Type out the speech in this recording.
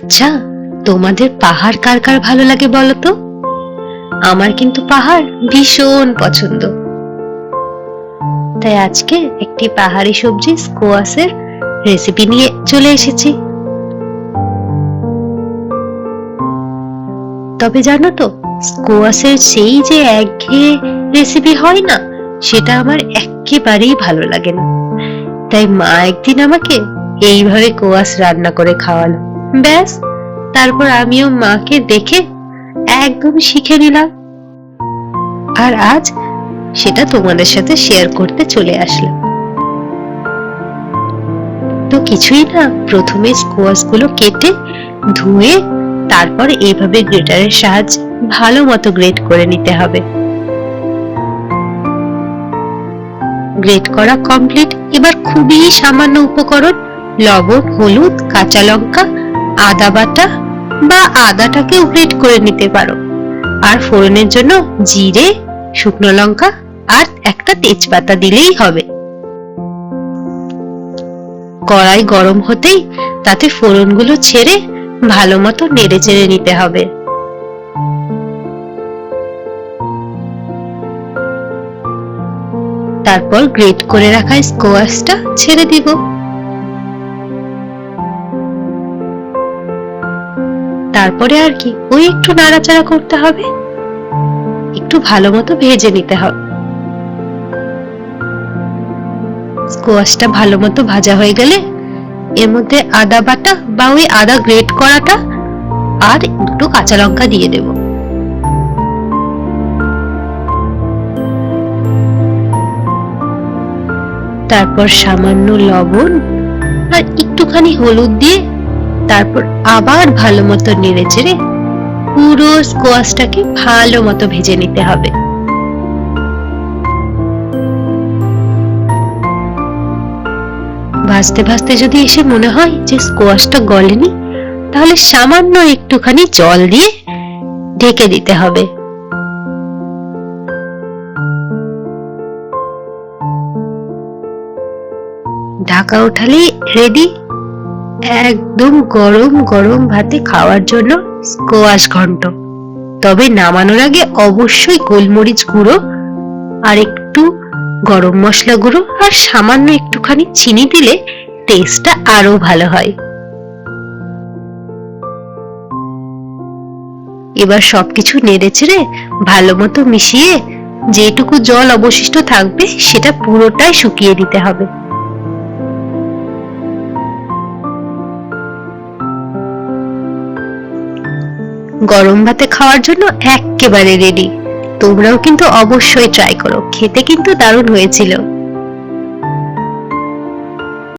আচ্ছা তোমাদের পাহাড় কার কার ভালো লাগে বলো তো আমার কিন্তু পাহাড় ভীষণ পছন্দ। তাই আজকে একটি পাহাড়ি সবজি স্কোয়াশের রেসিপি নিয়ে চলে এসেছি। তবে জানো তো, স্কোয়াশের সেই যে একঘেয়ে রেসিপি হয় না, সেটা আমার একেবারেই ভালো লাগে না। তাই মা একদিন আমাকে এইভাবে কোয়াশ রান্না করে খাওয়ালো। ব্যাস, তারপর আমিও মাকে দেখে একদম শিখে নিলাম। আর আজ সেটা তোমাদের সাথে শেয়ার করতে চলে আসলাম। তো কিছুই না, প্রথমে স্কোয়াশগুলো কেটে ধুয়ে তারপর এইভাবে গ্রেটারের সাহায্যে ভালো মতো গ্রেট করে নিতে হবে। গ্রেট করা কমপ্লিট এবার খুবই সামান্য উপকরণ, লবণ, হলুদ, কাঁচা লঙ্কা আদা বাটা বা আদাটাকেও গ্রেট করে নিতে পারো। আর ফোড়নের জন্য জিরে, শুকনো লঙ্কা আর একটা তেজপাতা দিলেই হবে। কড়াই গরম হতেই তাতে ফোড়নগুলো ছেড়ে ভালো মতো নেড়ে চেড়ে নিতে হবে। তারপর গ্রেট করে রাখা স্কোয়াশটা ছেড়ে দিব। তারপরে আর কি? ওই একটু নাড়াচাড়া করতে হবে। একটু ভালো মতো ভেজে নিতে হবে। স্কোয়াশটা ভালো মতো ভাজা হয়ে গেলে এর মধ্যে আদা বাটা বা ওই আদা গ্রেট করাটা আর একটু কাঁচা লঙ্কা দিয়ে দেব। তারপর সামান্য লবণ আর একটুখানি হলুদ দিয়ে তারপর আবার ভালো মতো নেড়ে চেড়ে পুরো স্কোয়াশটাকে ভালো মতো ভেজে নিতে হবে। ভাজতে ভাজতে যদি এসে মনে হয় যে স্কোয়াশটা গলেনি, তাহলে সামান্য একটুখানি জল দিয়ে ঢেকে দিতে হবে। ঢাকা উঠালেই রেডি একদম গরম গরম ভাতে খাওয়ার জন্য স্কোয়াশ ঘন্ট। তবে নামানোর আগে অবশ্যই গোলমরিচ গুঁড়ো আর একটু গরম মশলা গুঁড়ো আর সামান্য একটুখানি চিনি দিলে টেস্টটা আরও ভালো হয়। এবার সবকিছু নেড়ে চেড়ে ভালো মতো মিশিয়ে যেটুকু জল অবশিষ্ট থাকবে সেটা পুরোটাই শুকিয়ে দিতে হবে। গরম ভাতে খাওয়ার জন্য একেবারে রেডি তোমরাও কিন্তু অবশ্যই ট্রাই করো। খেতে কিন্তু দারুণ হয়েছিল।